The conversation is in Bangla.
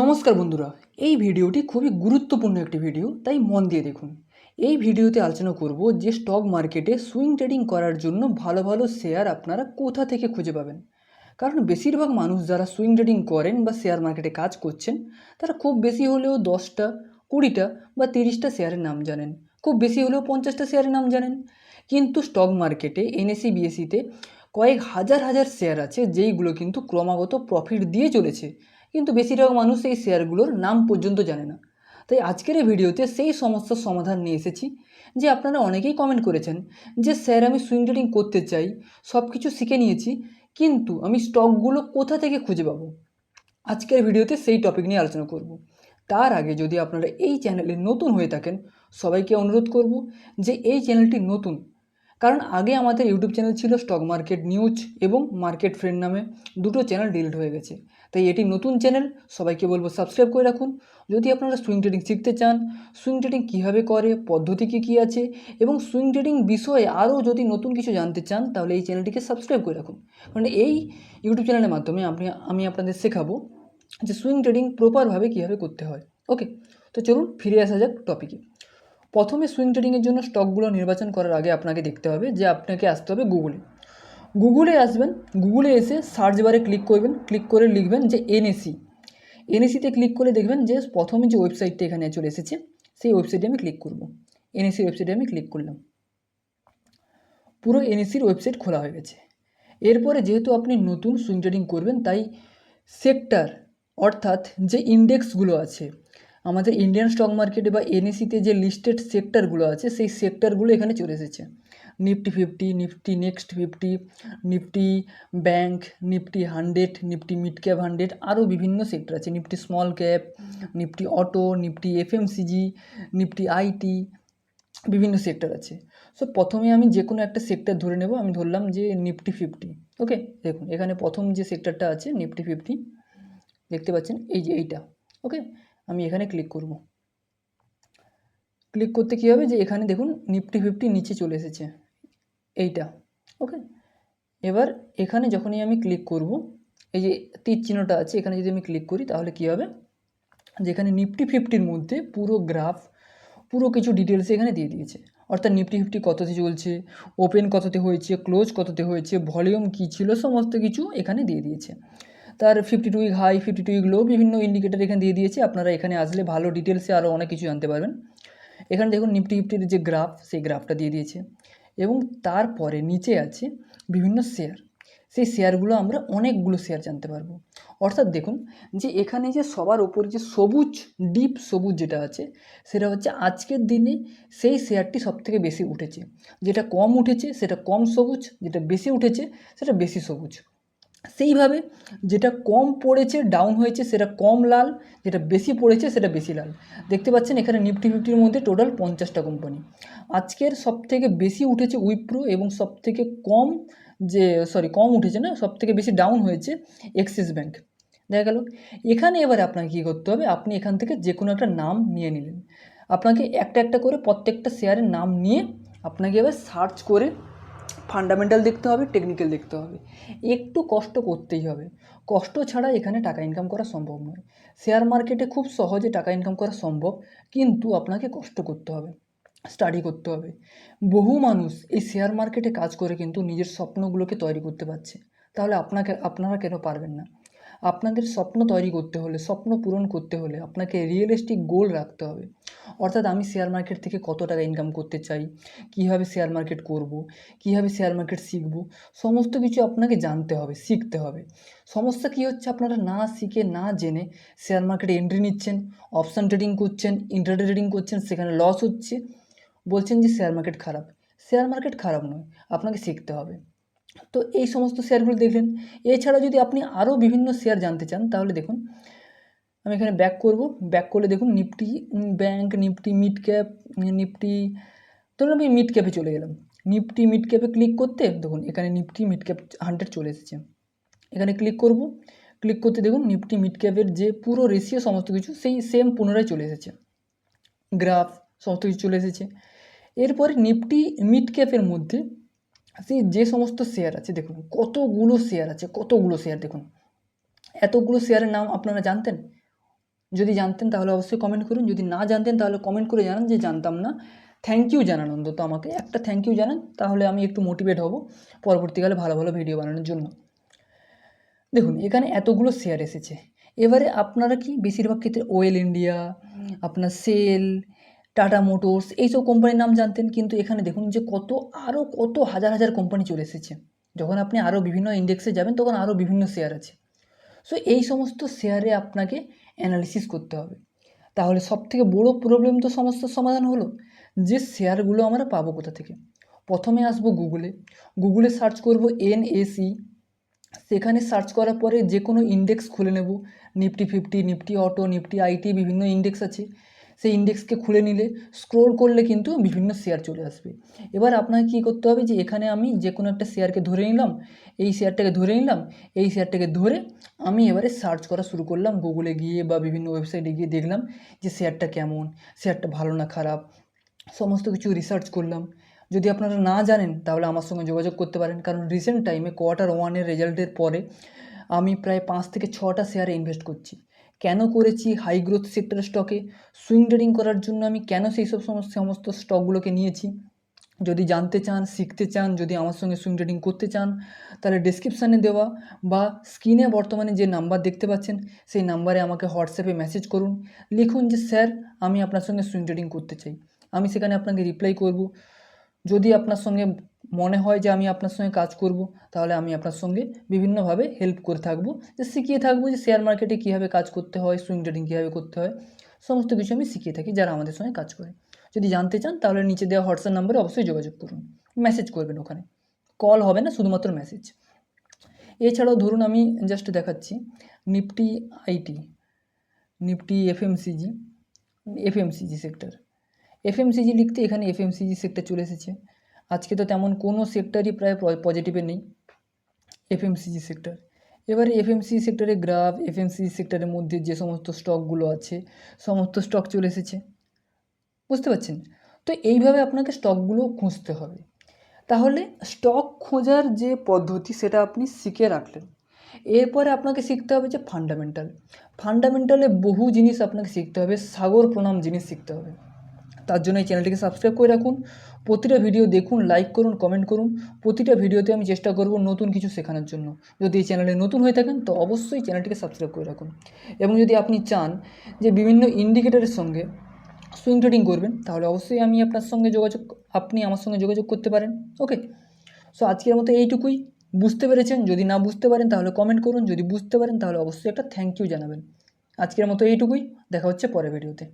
নমস্কার বন্ধুরা, এই ভিডিওটি খুবই গুরুত্বপূর্ণ একটি ভিডিও, তাই মন দিয়ে দেখুন। এই ভিডিওতে আলোচনা করব যে স্টক মার্কেটে সুইং ট্রেডিং করার জন্য ভালো ভালো শেয়ার আপনারা কোথা থেকে খুঁজে পাবেন। কারণ বেশিরভাগ মানুষ যারা সুইং ট্রেডিং করেন বা শেয়ার মার্কেটে কাজ করছেন, তারা খুব বেশি হলেও দশটা, কুড়িটা বা তিরিশটা শেয়ারের নাম জানেন। খুব বেশি হলেও পঞ্চাশটা শেয়ারের নাম জানেন। কিন্তু স্টক মার্কেটে এনএসি বিএসিতে কয়েক হাজার হাজার শেয়ার আছে যেইগুলো কিন্তু ক্রমাগত প্রফিট দিয়ে চলেছে। কিন্তু বেশিরভাগ মানুষ এই শেয়ারগুলোর নাম পর্যন্ত জানে না। তাই আজকের এই ভিডিওতে সেই সমস্যার সমাধান নিয়ে এসেছি যে আপনারা অনেকেই কমেন্ট করেছেন যে, স্যার, আমি সুইং ট্রেডিং করতে চাই সব কিছু শিখে নিয়েছি, কিন্তু আমি স্টকগুলো কোথা থেকে খুঁজে পাবো? আজকের ভিডিওতে সেই টপিক নিয়ে আলোচনা করব। তার আগে যদি আপনারা এই চ্যানেলে নতুন হয়ে থাকেন, সবাইকে অনুরোধ করব যে, এই চ্যানেলটি নতুন কারণ আগে আমাদের ইউটিউব চ্যানেল ছিল স্টক মার্কেট নিউজ এবং মার্কেট ফ্রেন্ড নামে দুটো চ্যানেল ডিলিট হয়ে গেছে। তাই এটি নতুন চ্যানেল, সবাইকে বলব সাবস্ক্রাইব করে রাখুন। যদি আপনারা সুইং ট্রেডিং শিখতে চান, সুইং ট্রেডিং কীভাবে করে, পদ্ধতি কী কী আছে এবং সুইং ট্রেডিং বিষয়ে আরও যদি নতুন কিছু জানতে চান, তাহলে এই চ্যানেলটিকে সাবস্ক্রাইব করে রাখুন। কারণ এই ইউটিউব চ্যানেলের মাধ্যমে আপনি, আমি আপনাদের শেখাবো যে সুইং ট্রেডিং প্রপারভাবে কীভাবে করতে হয়। ওকে, তো চলুন ফিরে আসা যাক টপিকে প্রথমে সুইং ট্রেডিংয়ের জন্য স্টকগুলো নির্বাচন করার আগে আপনাকে দেখতে হবে যে আপনাকে আসতে হবে গুগলে গুগলে আসবেন গুগলে এসে সার্চ বারে ক্লিক করবেন ক্লিক করে লিখবেন যে এনএসি এনএসিতে ক্লিক করে দেখবেন যে প্রথমে যে ওয়েবসাইটটা এখানে চলে এসেছে, সেই ওয়েবসাইটে আমি ক্লিক করব। এনএসি ওয়েবসাইটে আমি ক্লিক করলাম। পুরো এনএসির ওয়েবসাইট খোলা হয়ে গেছে। এরপরে যেহেতু আপনি নতুন সুইং ট্রেডিং করবেন, তাই সেক্টর অর্থাৎ যে ইন্ডেক্সগুলো আছে আমাদের ইন্ডিয়ান স্টক মার্কেটে বা এনএসিতে যে লিস্টেড সেক্টরগুলো আছে, সেই সেক্টরগুলো এখানে চলে এসেছে। Nifty fifty Nifty next fifty Nifty bank Nifty hundred Nifty mid cap hundred আরও বিভিন্ন সেক্টর আছে। Nifty small cap Nifty auto Nifty FMCG Nifty IT বিভিন্ন সেক্টর আছে। সো প্রথমে আমি যে কোনো একটা সেক্টর ধরে নেব, আমি ধরলাম যে নিফটি ফিফটি ওকে দেখুন, এখানে প্রথম যে সেক্টরটা আছে নিফটি ফিফটি দেখতে পাচ্ছেন? এই যে এইটা ওকে আমি এখানে ক্লিক করব। ক্লিক করতে কী হবে? যে এখানে দেখুন নিফটি ফিফটি নিচে চলে এসেছে। এইটা ওকে এবার এখানে যখনই আমি ক্লিক করব, এই যে তীর চিহ্নটা আছে, এখানে যদি আমি ক্লিক করি, তাহলে কী হবে? যেখানে নিফটি ফিফটির মধ্যে পুরো গ্রাফ পুরো কিছু ডিটেলস এখানে দিয়ে দিয়েছে। অর্থাৎ নিফটি ফিফটি কততে চলছে ওপেন কততে হয়েছে ক্লোজ কততে হয়েছে ভলিউম কী ছিল, সমস্ত কিছু এখানে দিয়ে দিয়েছে। তার fifty two week high fifty two week low বিভিন্ন ইন্ডিকেটার এখানে দিয়ে দিয়েছে। আপনারা এখানে আসলে ভালো ডিটেলসে আরও অনেক কিছু জানতে পারবেন। এখানে দেখুন নিফটি ফিফটির যে গ্রাফ সেই গ্রাফটা দিয়ে দিয়েছে। এবং তারপরে নিচে আছে বিভিন্ন শেয়ার সেই শেয়ারগুলো আমরা অনেকগুলো শেয়ার জানতে পারব। অর্থাৎ দেখুন যে এখানে যে সবার ওপরে যে সবুজ ডিপ সবুজ যেটা আছে, সেটা হচ্ছে আজকের দিনে সেই শেয়ারটি সবথেকে বেশি উঠেছে। যেটা কম উঠেছে, সেটা কম সবুজ, যেটা বেশি উঠেছে, সেটা বেশি সবুজ। সেইভাবে যেটা কম পড়েছে ডাউন হয়েছে, সেটা কম লাল, যেটা বেশি পড়েছে, সেটা বেশি লাল। দেখতে পাচ্ছেন এখানে নিফটি ফিফটির মধ্যে টোটাল পঞ্চাশটা কোম্পানি আজকের সবথেকে বেশি উঠেছে উইপ্রো এবং সবথেকে কম যে সরি কম উঠেছে না, সবথেকে বেশি ডাউন হয়েছে এক্সিস ব্যাঙ্ক দেখা গেল। এখানে এবারে আপনাকে কী করতে হবে? আপনি এখান থেকে যে কোনো একটা নাম নিয়ে নিলেন। আপনাকে একটা একটা করে প্রত্যেকটা শেয়ারের নাম নিয়ে আপনাকে এবার সার্চ করে ফান্ডামেন্টাল দেখতে হবে টেকনিক্যাল দেখতে হবে। একটু কষ্ট করতেই হবে। কষ্ট ছাড়া এখানে টাকা ইনকাম করা সম্ভব নয়। শেয়ার মার্কেটে খুব সহজে টাকা ইনকাম করা সম্ভব, কিন্তু আপনাকে কষ্ট করতে হবে স্টাডি করতে হবে। বহু মানুষ এই শেয়ার মার্কেটে কাজ করে কিন্তু নিজের স্বপ্নগুলোকে তৈরি করতে পারছে। তাহলে আপনাকে, আপনারা কেন পারবেন না? আপনাদের স্বপ্ন তৈরি করতে হলে, স্বপ্ন পূরণ করতে হলে আপনাকে রিয়েলিস্টিক গোল রাখতে হবে। অর্থাৎ আমি শেয়ার মার্কেট থেকে কত টাকা ইনকাম করতে চাই, কীভাবে শেয়ার মার্কেট করব, কীভাবে শেয়ার মার্কেট শিখব, সমস্ত কিছু আপনাকে জানতে হবে, শিখতে হবে। সমস্যা কী হচ্ছে? আপনারা না শিখে, না জেনে শেয়ার মার্কেটে এন্ট্রি নিচ্ছেন অপশান ট্রেডিং করছেন ইন্টারডে ট্রেডিং করছেন, সেখানে লস হচ্ছে। বলছেন যে শেয়ার মার্কেট খারাপ। শেয়ার মার্কেট খারাপ নয়, আপনাকে শিখতে হবে। তো এই সমস্ত শেয়ারগুলো দেখলেন। এছাড়া যদি আপনি আরও বিভিন্ন শেয়ার জানতে চান, তাহলে দেখুন, আমি এখানে ব্যাক করব। ব্যাক করলে দেখুন, Nifty bank Nifty mid cap Nifty, ধরুন আমি মিড ক্যাপে চলে গেলাম। নিফটি মিড ক্যাপে ক্লিক করতে দেখুন, এখানে নিফটি মিড ক্যাপ হান্ড্রেড চলে এসেছে। এখানে ক্লিক করব। ক্লিক করতে দেখুন, নিফটি মিড ক্যাপের যে পুরো রেশিও সমস্ত কিছু, সেই সেম পুনরায় চলে এসেছে। গ্রাফ সমস্ত কিছু চলে এসেছে। এরপরে নিফটি মিড ক্যাপের মধ্যে সেই যে সমস্ত শেয়ার আছে, দেখুন, কতগুলো শেয়ার আছে, কতগুলো শেয়ার দেখুন। এতগুলো শেয়ারের নাম আপনারা জানতেন? যদি জানতেন তাহলে অবশ্যই কমেন্ট করুন। যদি না জানতেন তাহলে কমেন্ট করে জানান যে জানতাম না। থ্যাংক ইউ জানান অন্তত আমাকে। একটা থ্যাংক ইউ জানান, তাহলে আমি একটু মোটিভেট হব পরবর্তীকালে ভালো ভালো ভিডিও বানানোর জন্য। দেখুন, এখানে এতগুলো শেয়ার এসেছে। এবারে আপনারা কি বেশিরভাগ ক্ষেত্রে ওয়েল ইন্ডিয়া আপনার সেল টাটা মোটরস এইসব কোম্পানির নাম জানতেন, কিন্তু এখানে দেখুন যে কত আরও কত হাজার হাজার কোম্পানি চলে এসেছে। যখন আপনি আরও বিভিন্ন ইন্ডেক্সে যাবেন, তখন আরও বিভিন্ন শেয়ার আছে। সো এই সমস্ত শেয়ারে আপনাকে অ্যানালিসিস করতে হবে। তাহলে সবথেকে বড় প্রবলেম তো সমস্যার সমাধান হলো, যে শেয়ারগুলো আমরা পাবো কোথা থেকে? প্রথমে আসব গুগলে গুগলে সার্চ করব এনএসি সেখানে সার্চ করার পরে যে কোনো ইন্ডেক্স খুলে নেব। Nifty fifty Nifty auto Nifty IT বিভিন্ন ইন্ডেক্স আছে। সেই ইন্ডেক্সকে খুলে নিলে স্ক্রোল করলে কিন্তু বিভিন্ন শেয়ার চলে আসবে। এবার আপনাকে কী করতে হবে যে এখানে আমি যে কোনো একটা শেয়ারকে ধরে নিলাম, এই শেয়ারটাকে ধরে নিলাম, এই শেয়ারটাকে ধরে আমি এবারে সার্চ করা শুরু করলাম গুগলে গিয়ে বা বিভিন্ন ওয়েবসাইটে গিয়ে দেখলাম যে শেয়ারটা কেমন শেয়ারটা ভালো না খারাপ, সমস্ত কিছু রিসার্চ করলাম। যদি আপনারা না জানেন তাহলে আমার সঙ্গে যোগাযোগ করতে পারেন, কারণ রিসেন্ট টাইমে কোয়ার্টার ওয়ানের রেজাল্টের পরে আমি প্রায় পাঁচ থেকে ছটা শেয়ারে ইনভেস্ট করছি। কেন করেছি হাই গ্রোথ সেক্টরের স্টকে সুইং ট্রেডিং করার জন্য আমি কেন সেই সব সমস্ত স্টকগুলোকে নিয়েছি? যদি জানতে চান, শিখতে চান, যদি আমার সঙ্গে সুইং ট্রেডিং করতে চান, তাহলে ডিসক্রিপশানে দেওয়া বা স্ক্রিনে বর্তমানে যে নাম্বার দেখতে পাচ্ছেন, সেই নাম্বারে আমাকে হোয়াটসঅ্যাপে মেসেজ করুন। লিখুন যে, স্যার, আমি আপনার সঙ্গে সুইং ট্রেডিং করতে চাই। আমি সেখানে আপনাকে রিপ্লাই করব। যদি আপনার সঙ্গে মনে হয় যে আমি আপনার সঙ্গে কাজ করব, তাহলে আমি আপনার সঙ্গে বিভিন্নভাবে হেল্প করে থাকব। যে শিখিয়ে থাকব যে শেয়ার মার্কেটে কীভাবে কাজ করতে হয় সুইং ট্রেডিং কীভাবে করতে হয়, সমস্ত কিছু আমি শিখিয়ে থাকি যারা আমাদের সঙ্গে কাজ করে। যদি জানতে চান, তাহলে নিচে দেওয়া হোয়াটসঅ্যাপ নাম্বারে অবশ্যই যোগাযোগ করুন। মেসেজ করবেন ওখানে। কল হবে না, শুধুমাত্র মেসেজ এছাড়াও ধরুন আমি জাস্ট দেখাচ্ছি Nifty IT Nifty FMCG FMCG sector FMCG লিখতে এখানে এফএমসিজি সেক্টর চলে এসেছে। আজকে তো তেমন কোনো সেক্টরই প্রায় পজিটিভে নেই এফএমসিজি সেক্টর এবারে এফএমসি সেক্টরে গ্রাফ এফএমসি সেক্টরের মধ্যে যে সমস্ত স্টকগুলো আছে, সমস্ত স্টক চলে এসেছে। বুঝতে পারছেন? তো এইভাবে আপনাকে স্টকগুলো খুঁজতে হবে। তাহলে স্টক খোঁজার যে পদ্ধতি সেটা আপনি শিখে রাখলেন। এরপরে আপনাকে শিখতে হবে যে ফান্ডামেন্টাল ফান্ডামেন্টালে বহু জিনিস আপনাকে শিখতে হবে, সাগর প্রণাম জিনিস শিখতে হবে। তার জন্য এই চ্যানেলটিকে সাবস্ক্রাইব করে রাখুন। প্রতিটা ভিডিও দেখুন লাইক করুন কমেন্ট করুন। প্রতিটা ভিডিওতে আমি চেষ্টা করব নতুন কিছু শেখানোর জন্য। যদি এই চ্যানেলে নতুন হয়ে থাকেন, তো অবশ্যই চ্যানেলটিকে সাবস্ক্রাইব করে রাখুন। এবং যদি আপনি চান যে বিভিন্ন ইন্ডিকেটারের সঙ্গে সুইং ট্রেডিং করবেন, তাহলে অবশ্যই আমি আপনার সঙ্গে যোগাযোগ, আপনি আমার সঙ্গে যোগাযোগ করতে পারেন। ওকে সো আজকের মতো এইটুকুই। বুঝতে পেরেছেন? যদি না বুঝতে পারেন, তাহলে কমেন্ট করুন। যদি বুঝতে পারেন, তাহলে অবশ্যই একটা থ্যাংক ইউ জানাবেন। আজকের মতো এইটুকুই। দেখা হচ্ছে পরের ভিডিওতে